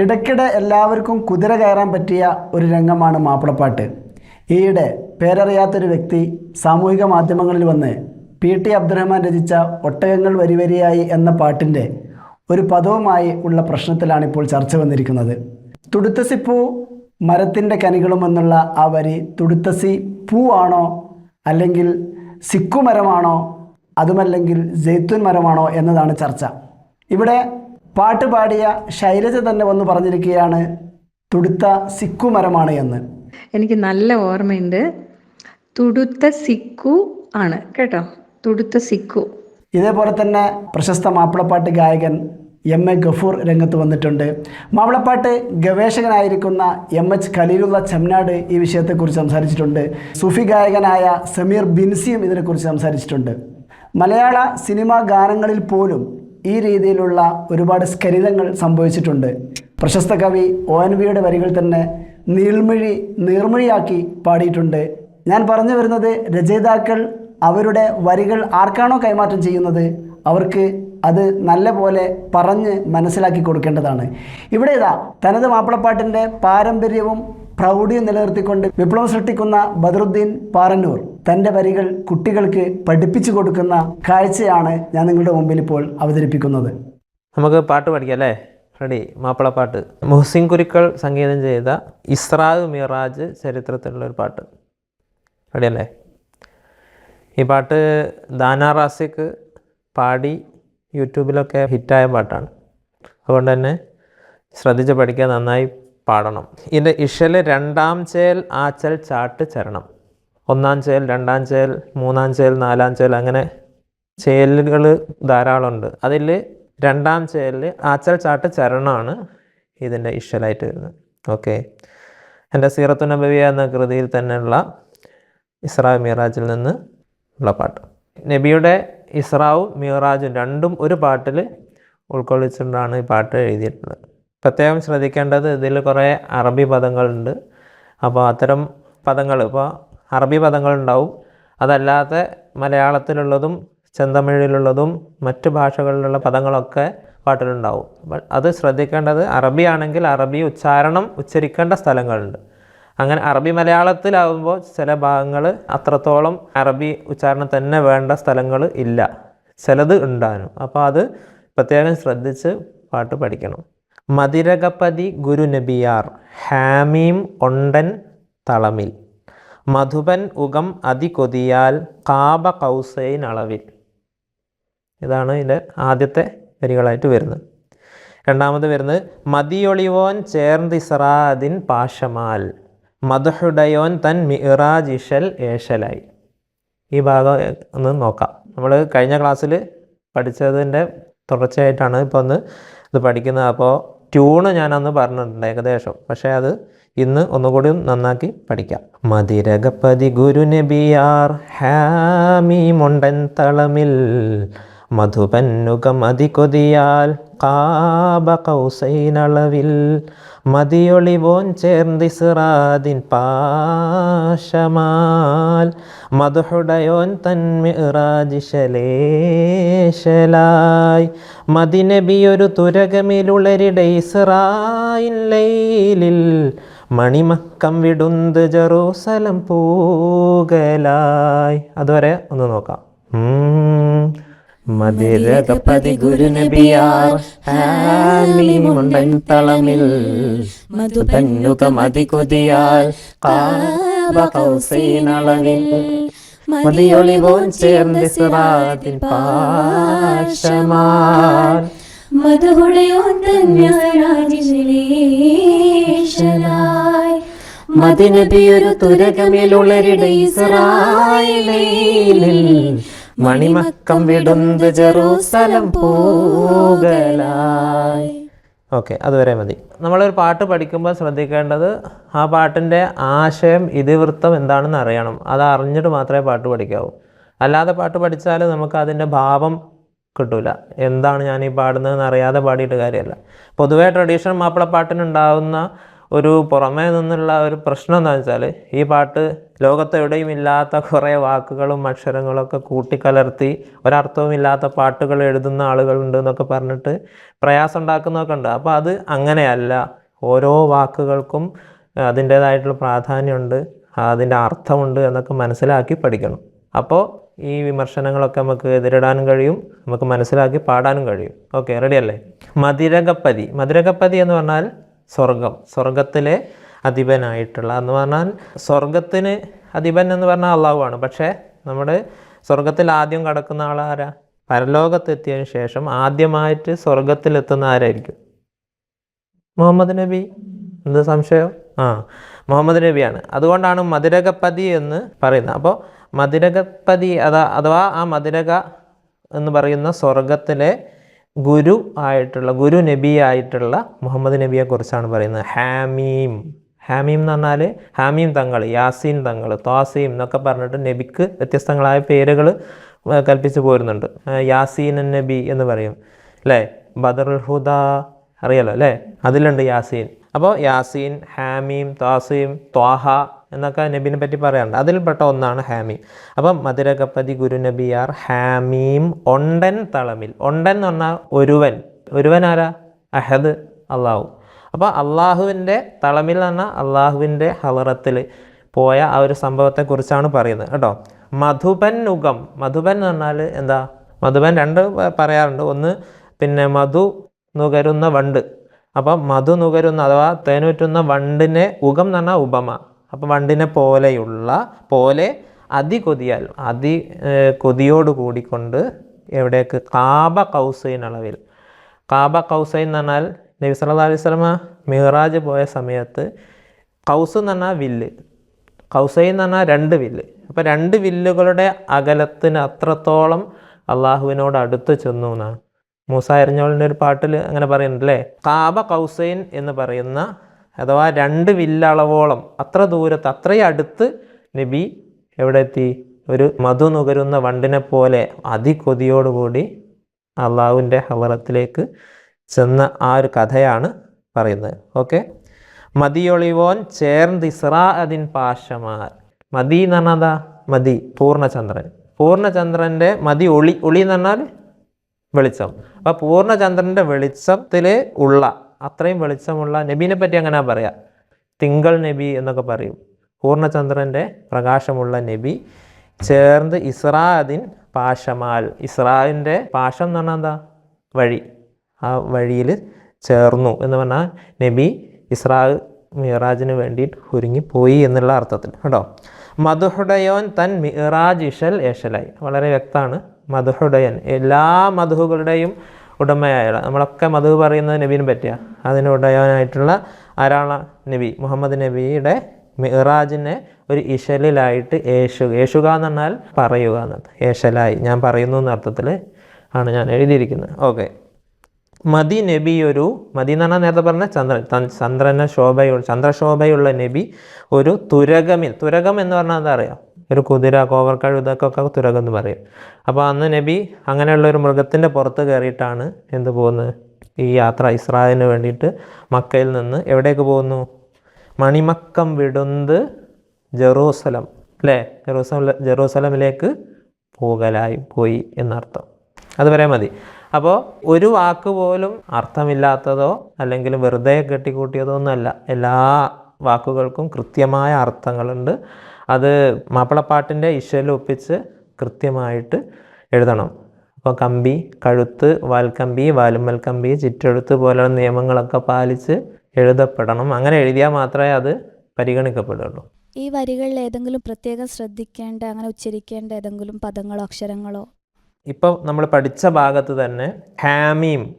ഇടയ്ക്കിടെ എല്ലാവർക്കും കുതിര കയറാൻ പറ്റിയ ഒരു രംഗമാണ് മാപ്പിളപ്പാട്ട്. ഈയിടെ പേരറിയാത്തൊരു വ്യക്തി സാമൂഹിക മാധ്യമങ്ങളിൽ വന്ന് പി ടി അബ്ദുറഹ്മാൻ രചിച്ച ഒട്ടകങ്ങൾ വരിവരിയായി എന്ന പാട്ടിന്റെ ഒരു പദവുമായി ഉള്ള പ്രശ്നത്തിലാണ് ഇപ്പോൾ ചർച്ച വന്നിരിക്കുന്നത്. തുടുത്തസി പൂ മരത്തിന്റെ കനികളുമെന്നുള്ള ആ വരി തുടുത്തസി പൂ ആണോ അല്ലെങ്കിൽ സിക്കു മരമാണോ അതുമല്ലെങ്കിൽ ജെയ്ത്തുൻ മരമാണോ എന്നതാണ് ചർച്ച. ഇവിടെ പാട്ട് പാടിയ ശൈലജ തന്നെ വന്ന് പറഞ്ഞിരിക്കുകയാണ് തുടുത്ത സിക്കു മരമാണ് എന്ന്. എനിക്ക് നല്ല ഓർമ്മയുണ്ട്. തുടുത്ത സിക്കു ആണ് കേട്ടോ. തുടുത്ത സിക്കു ഇതേപോലെ തന്നെ പ്രശസ്ത മാപ്പിളപ്പാട്ട് ഗായകൻ എം എ ഗഫൂർ രംഗത്ത് വന്നിട്ടുണ്ട്. മാപ്പിളപ്പാട്ട് ഗവേഷകനായിരിക്കുന്ന എം എച്ച് ഖലീലുള്ള ചെമ്നാട് ഈ വിഷയത്തെക്കുറിച്ച് സംസാരിച്ചിട്ടുണ്ട്. സൂഫി ഗായകനായ സമീർ ബിൻസിയും ഇതിനെക്കുറിച്ച് സംസാരിച്ചിട്ടുണ്ട്. മലയാള സിനിമാ ഗാനങ്ങളിൽ പോലും ഈ രീതിയിലുള്ള ഒരുപാട് സ്കരിതങ്ങൾ സംഭവിച്ചിട്ടുണ്ട്. പ്രശസ്ത കവി ഒ എൻ വിയുടെ വരികൾ തന്നെ നീൾമിഴി നീർമിഴിയാക്കി പാടിയിട്ടുണ്ട്. ഞാൻ പറഞ്ഞു വരുന്നത് രചയിതാക്കൾ അവരുടെ വരികൾ ആർക്കാണോ കൈമാറ്റം ചെയ്യുന്നത് അവർക്ക് അത് നല്ല പോലെ പറഞ്ഞ് മനസ്സിലാക്കി കൊടുക്കേണ്ടതാണ്. ഇവിടെ ഇതാ തനത് മാപ്പിളപ്പാട്ടിന്റെ പാരമ്പര്യവും പ്രൗഢിയും നിലനിർത്തിക്കൊണ്ട് വിപ്ലവം സൃഷ്ടിക്കുന്ന ബദറുദ്ദീൻ പാറന്നൂർ തന്റെ വരികൾ കുട്ടികൾക്ക് പഠിപ്പിച്ചു കൊടുക്കുന്ന കാഴ്ചയാണ് ഞാൻ നിങ്ങളുടെ മുമ്പിൽ ഇപ്പോൾ അവതരിപ്പിക്കുന്നത്. നമുക്ക് പാട്ട് പഠിക്കാം അല്ലേ? റെഡി. മാപ്പിളപ്പാട്ട് മുഹസിൻ കുരുക്കൾ സംഗീതം ചെയ്ത ഇസ്രാവ് മിറാജ് ചരിത്രത്തിലുള്ള ഒരു പാട്ട്. റെഡി അല്ലേ? ഈ പാട്ട് ദാന റാസിക്ക് പാടി യൂട്യൂബിലൊക്കെ ഹിറ്റായ പാട്ടാണ്. അതുകൊണ്ട് തന്നെ ശ്രദ്ധിച്ച് പഠിക്കാൻ നന്നായി പാടണം. ഇതിന്റെ ഇഷൽ രണ്ടാം ചേൽ ആച്ചൽ ചാട്ട് ചരണം. ഒന്നാം ചേൽ രണ്ടാം ചേൽ മൂന്നാം ചേൽ നാലാം ചേൽ അങ്ങനെ ചേലുകൾ ധാരാളമുണ്ട്. അതിൽ രണ്ടാം ചേലിൽ ആച്ചൽ ചാട്ട് ചരണമാണ് ഇതിന്റെ ഇഷലായിട്ട് വരുന്നത്. ഓക്കെ. എന്റെ സീറത്തു നബവിയ എന്ന കൃതിയിൽ തന്നെയുള്ള ഇസ്രാ മിറാജിൽ നിന്ന് ഉള്ള പാട്ട്. നബിയുടെ ഇസ്രാവും മിറാജും രണ്ടും ഒരു പാട്ടിൽ ഉൾക്കൊള്ളിച്ചുകൊണ്ടാണ് ഈ പാട്ട് എഴുതിയിട്ടുള്ളത്. പ്രത്യേകം ശ്രദ്ധിക്കേണ്ടത് ഇതിൽ കുറേ അറബി പദങ്ങളുണ്ട്. അപ്പോൾ അത്തരം പദങ്ങൾ ഇപ്പോൾ അറബി പദങ്ങളുണ്ടാവും. അതല്ലാതെ മലയാളത്തിലുള്ളതും ചെന്തമിഴിലുള്ളതും മറ്റ് ഭാഷകളിലുള്ള പദങ്ങളൊക്കെ പാട്ടിലുണ്ടാവും. അത് ശ്രദ്ധിക്കേണ്ടത് അറബി ആണെങ്കിൽ അറബി ഉച്ചാരണം ഉച്ചരിക്കേണ്ട സ്ഥലങ്ങളുണ്ട്. അങ്ങനെ അറബി മലയാളത്തിലാവുമ്പോൾ ചില ഭാഗങ്ങൾ അത്രത്തോളം അറബി ഉച്ചാരണം തന്നെ വേണ്ട സ്ഥലങ്ങൾ ഇല്ല. ചിലത് ഉണ്ടാകും അപ്പോൾ അത് പ്രത്യേകം ശ്രദ്ധിച്ച് പാട്ട് പഠിക്കണം. മതിരകപതി ഗുരുനബിയാർ ഹാമീം കൊണ്ടൻ തളമിൽ. മധുബൻ ഉഗം അതികൊതിയാൽ കാബ കൗസൈൻ അളവിൽ. ഇതാണ് ഇതിന്റെ ആദ്യത്തെ വരികളായിട്ട് വരുന്നത്. രണ്ടാമത് വരുന്നത് മതിയൊളിവോൻ ചേർന്നിസറാദിൻ പാഷമാൽ മധുഹുഡയോൻ തൻ മിറാജ് ഇഷൽ ഏഷലായി ഈ ഭാഗം ഒന്ന് നോക്കാം. നമ്മൾ കഴിഞ്ഞ ക്ലാസ്സിൽ പഠിച്ചതിന്റെ തുടർച്ചയായിട്ടാണ് ഇപ്പോൾ ഒന്ന് ഇത് പഠിക്കുന്നത്. അപ്പോൾ ട്യൂണ് ഞാനന്ന് പറഞ്ഞിട്ടുണ്ട് ഏകദേശം. പക്ഷേ അത് ഇന്ന് ഒന്നുകൂടി നന്നാക്കി പഠിക്കാം. മതിരകപതി ഗുരുനബിയാർ ഹാമി മുണ്ടൻ തളമിൽ മധുപന്നുകം അതികൊതിയാൽ കാബ കൗസൈനളവിൽ മതിയൊളിവോൻ ചേർന്നിസിറാദിൻ പാശമാൽ മധുഹുടയോൻ തന്മിറാജിശലേശലായി മതിനബിയൊരു തുരകമിലുളരിടെ ഇസ്രായിൻ ലൈലിൽ മണിമക്കം വിടുന്ത് ജറൂസലം പൂകലായി. അതുവരെ ഒന്ന് നോക്കാം. ഉം. മതിരകപതി ഗുരുനബിയാർ ഹാമിമുണ്ടൻ തളമിൽ മധുപന്നുക മതി കൊതിയാൽ കാബ കൗസൈനളവിൽ മതിയൊളിവോൻ ചേർന്ന് സിറാതിൽ മധുഹുളയോ മധുഹുടയോൻ തന്യാരാജിശലേഷലായി മതിനബിയൊരു തുരകമിലുളരിട ഇസ്രായേലിൽ മണിമക്കം വിടുന്നത് ജെറൂസലം പൂകലായി. ഓക്കെ അതുവരെ മതി. നമ്മളൊരു പാട്ട് പഠിക്കുമ്പോൾ ശ്രദ്ധിക്കേണ്ടത് ആ പാട്ടിന്റെ ആശയം ഇതിവൃത്തം എന്താണെന്ന് അറിയണം. അത് അറിഞ്ഞിട്ട് മാത്രമേ പാട്ട് പഠിക്കാവൂ. അല്ലാതെ പാട്ട് പഠിച്ചാൽ നമുക്ക് അതിന്റെ ഭാവം കിട്ടൂല. എന്താണ് ഞാൻ ഈ പാടുന്നതെന്ന് അറിയാതെ പാടിയിട്ട് കാര്യമല്ല. പൊതുവേ ട്രഡീഷണൽ മാപ്പിളപ്പാട്ടിനുണ്ടാകുന്ന ഒരു പുറമേ നിന്നുള്ള ഒരു പ്രശ്നം എന്ന് വെച്ചാൽ ഈ പാട്ട് ലോകത്തെവിടെയും ഇല്ലാത്ത കുറേ വാക്കുകളും അക്ഷരങ്ങളൊക്കെ കൂട്ടിക്കലർത്തി ഒരർത്ഥവും ഇല്ലാത്ത പാട്ടുകൾ എഴുതുന്ന ആളുകളുണ്ട് എന്നൊക്കെ പറഞ്ഞിട്ട് പ്രയാസം ഉണ്ടാക്കുന്നതൊക്കെ ഉണ്ട്. അപ്പോൾ അത് അങ്ങനെയല്ല. ഓരോ വാക്കുകൾക്കും അതിന്റേതായിട്ടുള്ള പ്രാധാന്യമുണ്ട് അതിന്റെ അർത്ഥമുണ്ട് എന്നൊക്കെ മനസ്സിലാക്കി പഠിക്കണം. അപ്പോൾ ഈ വിമർശനങ്ങളൊക്കെ നമുക്ക് എതിരിടാനും കഴിയും നമുക്ക് മനസ്സിലാക്കി പാടാനും കഴിയും. ഓക്കെ റെഡിയല്ലേ മതിരകപ്പതി മതിരകപ്പതി എന്ന് പറഞ്ഞാൽ സ്വർഗം സ്വർഗത്തിലെ അധിപനായിട്ടുള്ള എന്ന് പറഞ്ഞാൽ സ്വർഗത്തിന് അധിപൻ എന്ന് പറഞ്ഞാൽ അള്ളാഹുവാണ്. പക്ഷേ നമ്മൾ സ്വർഗത്തിൽ ആദ്യം കടക്കുന്ന ആളാരാ പരലോകത്തെത്തിയതിനു ശേഷം ആദ്യമായിട്ട് സ്വർഗത്തിലെത്തുന്ന ആരായിരിക്കും? മുഹമ്മദ് നബി. എന്ത് സംശയം? ആ മുഹമ്മദ് നബിയാണ്. അതുകൊണ്ടാണ് മധുരകപ്പതി എന്ന് പറയുന്നത്. അപ്പോൾ മധുരകപ്പതി അതാ അഥവാ ആ മധുരക എന്ന് പറയുന്ന സ്വർഗത്തിലെ ഗുരു ആയിട്ടുള്ള ഗുരു നബി ആയിട്ടുള്ള മുഹമ്മദ് നബിയെ കുറിച്ചാണ് പറയുന്നത്. ഹാമീം. ഹാമീം എന്ന് പറഞ്ഞാൽ ഹാമീം തങ്ങൾ യാസീൻ തങ്ങൾ ത്വാസീം എന്നൊക്കെ പറഞ്ഞിട്ട് നബിക്ക് വ്യത്യസ്തങ്ങളായ പേരുകൾ കൽപ്പിച്ച് പോരുന്നുണ്ട്. യാസീൻ നബി എന്ന് പറയും. അല്ലേ ബദറുൽ ഹുദ. അറിയാലോ അല്ലേ അതിലുണ്ട് യാസീൻ. അപ്പോൾ യാസീൻ ഹാമീം ത്വാസീം ത്വാഹ എന്നൊക്കെ നബീനെ പറ്റി പറയാറുണ്ട്. അതിൽപ്പെട്ട ഒന്നാണ് ഹാമീം. അപ്പം മധുരകപ്പതി ഗുരുനബിയാർ ഹാമീം ഒണ്ടൻ തളമിൽ. ഒണ്ടൻ എന്ന് പറഞ്ഞാൽ ഒരുവൻ. ഒരുവൻ ആരാ? അഹദ് അള്ളാഹു. അപ്പോൾ അള്ളാഹുവിന്റെ തളമിൽ എന്ന് പറഞ്ഞാൽ അള്ളാഹുവിന്റെ ഹലറത്തിൽ പോയ ആ ഒരു സംഭവത്തെക്കുറിച്ചാണ് പറയുന്നത് കേട്ടോ. മധുബൻ നുഗം. മധുബൻ എന്ന് പറഞ്ഞാൽ എന്താ? മധുബൻ രണ്ട് പറയാറുണ്ട്. ഒന്ന് പിന്നെ മധു നുകരുന്ന വണ്ട്. അപ്പം മധു നുകരുന്ന അഥവാ തേനുറ്റുന്ന വണ്ടിനെ ഉഗം എന്ന് പറഞ്ഞാൽ ഉപമ അപ്പം വണ്ടിനെ പോലെയുള്ള പോലെ അതികൊതിയാൽ അതി കൊതിയോട് കൂടിക്കൊണ്ട് എവിടേക്ക്? കാബ കൗസൈൻ അളവിൽ. കാബ കൗസൈൻ എന്ന് പറഞ്ഞാൽ നബി സല്ലല്ലാഹു അലൈഹി വസല്ലമ മിഹ്റാജ് പോയ സമയത്ത് കൗസ് എന്ന് പറഞ്ഞാൽ വില്ല്. കൗസൈൻ എന്ന് പറഞ്ഞാൽ രണ്ട് വില്ല്. അപ്പോൾ രണ്ട് വില്ലുകളുടെ അകലത്തിന് അത്രത്തോളം അള്ളാഹുവിനോട് അടുത്ത് ചെന്നു എന്നാണ്. മൂസ എറിഞ്ഞോളിന്റെ ഒരു പാട്ടിൽ അങ്ങനെ പറയുന്നുണ്ട് അല്ലേ കാബ കൗസൈൻ എന്ന് പറയുന്ന അഥവാ രണ്ട് വില്ലളവോളം അത്ര ദൂരത്ത് അത്രയും അടുത്ത് നബി എവിടെ എത്തി ഒരു മധു നുകരുന്ന വണ്ടിനെ പോലെ അതികൊതിയോടുകൂടി അള്ളാഹുവിന്റെ ഹവറത്തിലേക്ക് ചെന്ന ആ ഒരു കഥയാണ് പറയുന്നത്. ഓക്കെ? മതിയൊളിവോൻ ചേർന്നിസ്രാ അതിൻ പാശമാർ. മതി എന്ന് പറഞ്ഞാൽ മതി പൂർണചന്ദ്രൻ. പൂർണചന്ദ്രന്റെ മതി ഒളി ഒളി എന്ന് പറഞ്ഞാൽ വെളിച്ചം. അപ്പോൾ പൂർണചന്ദ്രന്റെ വെളിച്ചത്തിൽ ഉള്ള അത്രയും വെളിച്ചമുള്ള നബീനെ പറ്റി അങ്ങനെ പറയാം? തിങ്കൾ നബി എന്നൊക്കെ പറയും. പൂർണചന്ദ്രന്റെ പ്രകാശമുള്ള നബി ചേർന്ന് ഇസ്രാദിൻ പാഷമാൽ പാഷം പാശം എന്ന് പറഞ്ഞാൽ എന്താ? വഴി. ആ വഴിയിൽ ചേർന്നു എന്ന് പറഞ്ഞാൽ നബി ഇസ്രാ മിറാജിന് വേണ്ടിയിട്ട് ഒരുങ്ങിപ്പോയി എന്നുള്ള അർത്ഥത്തിൽ. കേട്ടോ? മധുഹുടയോൻ തൻ മിറാജ് ഇഷൽ ഏഷലായി. വളരെ വ്യക്തമാണ്. മധുഹുടയൻ എല്ലാ മധുഹുകളുടെയും ഉടമയായ നമ്മളൊക്കെ മധു പറയുന്നത് നബീനെ പറ്റിയ. അതിന് ഉടയവനായിട്ടുള്ള ആരാള? നബി. മുഹമ്മദ് നബിയുടെ മിറാജിനെ ഒരു ഇശലിലായിട്ട് യേശു യേശുക എന്ന് പറഞ്ഞാൽ പറയുക എന്നത് ഏഷലായി. ഞാൻ പറയുന്നു എന്ന അർത്ഥത്തിൽ ആണ് ഞാൻ എഴുതിയിരിക്കുന്നത്. ഓക്കെ. മതി നബി ഒരു മതി എന്ന് പറഞ്ഞാൽ നേരത്തെ പറഞ്ഞ ചന്ദ്രനെ ചന്ദ്രന ശോഭയുള്ള ചന്ദ്രശോഭയുള്ള നബി ഒരു തുരകമിൽ തുരകം എന്ന് പറഞ്ഞാൽ എന്താ അറിയാം? ഒരു കുതിര കോവർക്കഴു ഇതൊക്കെ തുരകെന്ന് പറയും. അപ്പോൾ അന്ന് നബി അങ്ങനെയുള്ള ഒരു മൃഗത്തിന്റെ പുറത്ത് കയറിയിട്ടാണ് എന്ത് പോകുന്നത്? ഈ യാത്ര ഇസ്രായേലിന് വേണ്ടിയിട്ട് മക്കയിൽ നിന്ന് എവിടേക്ക് പോകുന്നു? മണിമക്കം വിടുന്നത് ജെറൂസലം അല്ലേ? ജെറൂസല ജെറൂസലമിലേക്ക് പോകലായി പോയി എന്നർത്ഥം. അതുവരെ മതി. അപ്പോൾ ഒരു വാക്ക് പോലും അർത്ഥമില്ലാത്തതോ അല്ലെങ്കിൽ വെറുതെ കെട്ടിക്കൂട്ടിയതോ ഒന്നുമല്ല. എല്ലാ വാക്കുകൾക്കും കൃത്യമായ അർത്ഥങ്ങളുണ്ട്. അത് മാപ്പിളപ്പാട്ടിന്റെ ഇശയിൽ ഒപ്പിച്ച് കൃത്യമായിട്ട് എഴുതണം. അപ്പോൾ കമ്പി കഴുത്ത് വാൽക്കമ്പി വാലുമ്മൽ കമ്പി ചിറ്റെഴുത്ത് പോലുള്ള നിയമങ്ങളൊക്കെ പാലിച്ച് എഴുതപ്പെടണം. അങ്ങനെ എഴുതിയാൽ മാത്രമേ അത് പരിഗണിക്കപ്പെടുള്ളൂ. ഈ വരികളിൽ ഏതെങ്കിലും പ്രത്യേകം ശ്രദ്ധിക്കേണ്ട അങ്ങനെ ഉച്ചരിക്കേണ്ട ഏതെങ്കിലും പദങ്ങളോ അക്ഷരങ്ങളോ? ഇപ്പോൾ നമ്മൾ പഠിച്ച ഭാഗത്ത് തന്നെ ഹാമീം.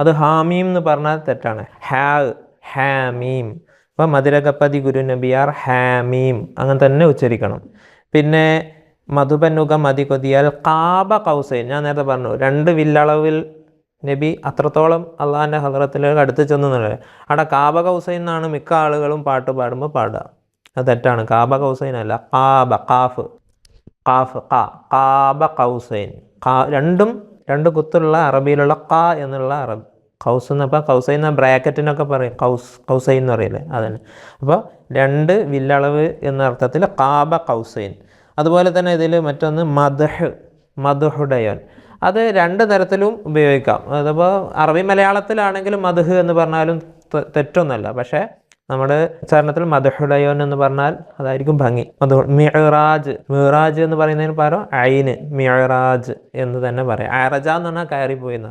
അത് ഹാമീം എന്ന് പറഞ്ഞാൽ തെറ്റാണ്. ഹാ ഹാമീം അപ്പോൾ മധുരകപ്പതി ഗുരു നബിയാർ ഹാമീം. അങ്ങനെ തന്നെ ഉച്ചരിക്കണം. പിന്നെ മധുബന്നുക മതി കൊതിയാൽ കാബ കൗസൈൻ. ഞാൻ നേരത്തെ പറഞ്ഞു രണ്ട് വില്ലളവിൽ നബി അത്രത്തോളം അള്ളാഹിന്റെ ഹദ്രത്തിലേക്ക് അടുത്ത് ചെന്നു എന്നുള്ളത് അവിടെ കാബ കൗസൈൻ എന്നാണ് മിക്ക ആളുകളും പാട്ട് പാടുമ്പോൾ പാടുക. അത് തെറ്റാണ്. കാബ കൗസൈൻ അല്ല കാബ കാഫ്. കാഫ് കാ കാബ കൗസൈൻ. കാ രണ്ടും രണ്ട് കുത്തുള്ള അറബിയിലുള്ള കാ എന്നുള്ള അറബ്. കൗസ് എന്നപ്പോൾ കൗസൈ എന്ന ബ്രാക്കറ്റിനൊക്കെ പറയും. കൗസ് കൗസൈ എന്ന് പറയില്ലേ? അതന്നെ. അപ്പോൾ രണ്ട് വില്ലളവ് എന്ന അർത്ഥത്തിൽ കാബ കൗസൈൻ അതുപോലെ തന്നെ ഇതിൽ മറ്റൊന്ന് മദഹ് മദഹുഡയോൻ അത് രണ്ട് തരത്തിലും ഉപയോഗിക്കാം. അതിപ്പോൾ അറബി മലയാളത്തിലാണെങ്കിലും മദഹ് എന്ന് പറഞ്ഞാലും തെറ്റൊന്നുമല്ല പക്ഷേ നമ്മുടെ ഉച്ചാരണത്തിൽ മദഹുഡയോൻ എന്ന് പറഞ്ഞാൽ അതായിരിക്കും ഭംഗി. മധു മിഹറാജ്. മിഹറാജ് എന്ന് പറയുന്നതിന് പകരം ഐന് മിഹറാജ് എന്ന് തന്നെ പറയാം. അറജ എന്ന് പറഞ്ഞാൽ കയറിപ്പോയി എന്ന്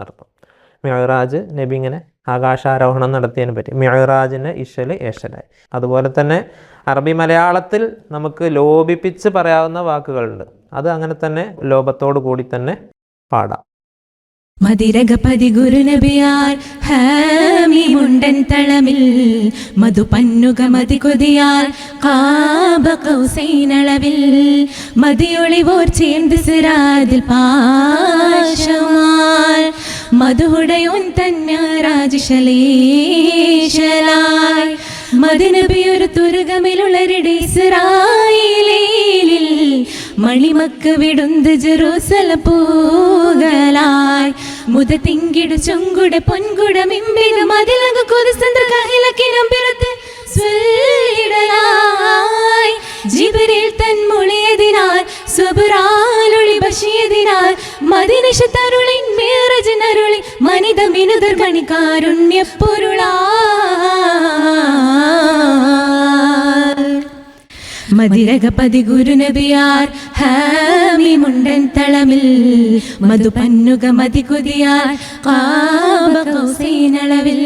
മിറാജ് നബി ഇങ്ങനെ ആകാശാരോഹണം നടത്തിയതിനെ പറ്റി. മിറാജിന്റെ ഇഷൽ ഏഷലായി അതുപോലെ തന്നെ അറബി മലയാളത്തിൽ നമുക്ക് ലോപിപ്പിച്ച് പറയാവുന്ന വാക്കുകളുണ്ട്. അത് അങ്ങനെ തന്നെ ലോപത്തോടു കൂടി തന്നെ പാടാം. മതിരകപതി ഗുരുനബിയാർ ഹാമിമുണ്ടൻ തളമിൽ മധു പന്നുക മതി കൊതിയാർ കാബ കൗസൈനളവിൽ മതിയൊളിവോർ ചേർന്ന് സിറാതിൽ പാശമാർ മധുഹുടയോൻ തന്നെ രാജശലേശലായി മതിനബിയൊരു തുരുകമിലുള്ള ഇസ്രായേലിൽ മണിമക്ക് വിടുന്ത് ജെറൂസല പൂകലായ് മുത തിങ്കിടു ചൊങ്കുട പൊൻകുട മിമ്പിന് മതിലക കൊതിസന്ത്ര കഹിലക്കിനും പിറത്ത് സ്വല്ലിടലായി. ജിബരിൽ തൻ മുളിയതിനാൽ സ്വബുറാലൊളി ബഷിയതിനാൽ മദിനിഷ തരുളിൻ മേറജനരുളി മനിത മിനുതർ കണിക്കാരുണ്യ മതിരകപതി ഗുരുനബിയാർ ഹാമി മുണ്ടൻ തളമിൽ. മധു പന്നുക മതി കൊതിയാർ. കാബ കൗസൈനളവിൽ.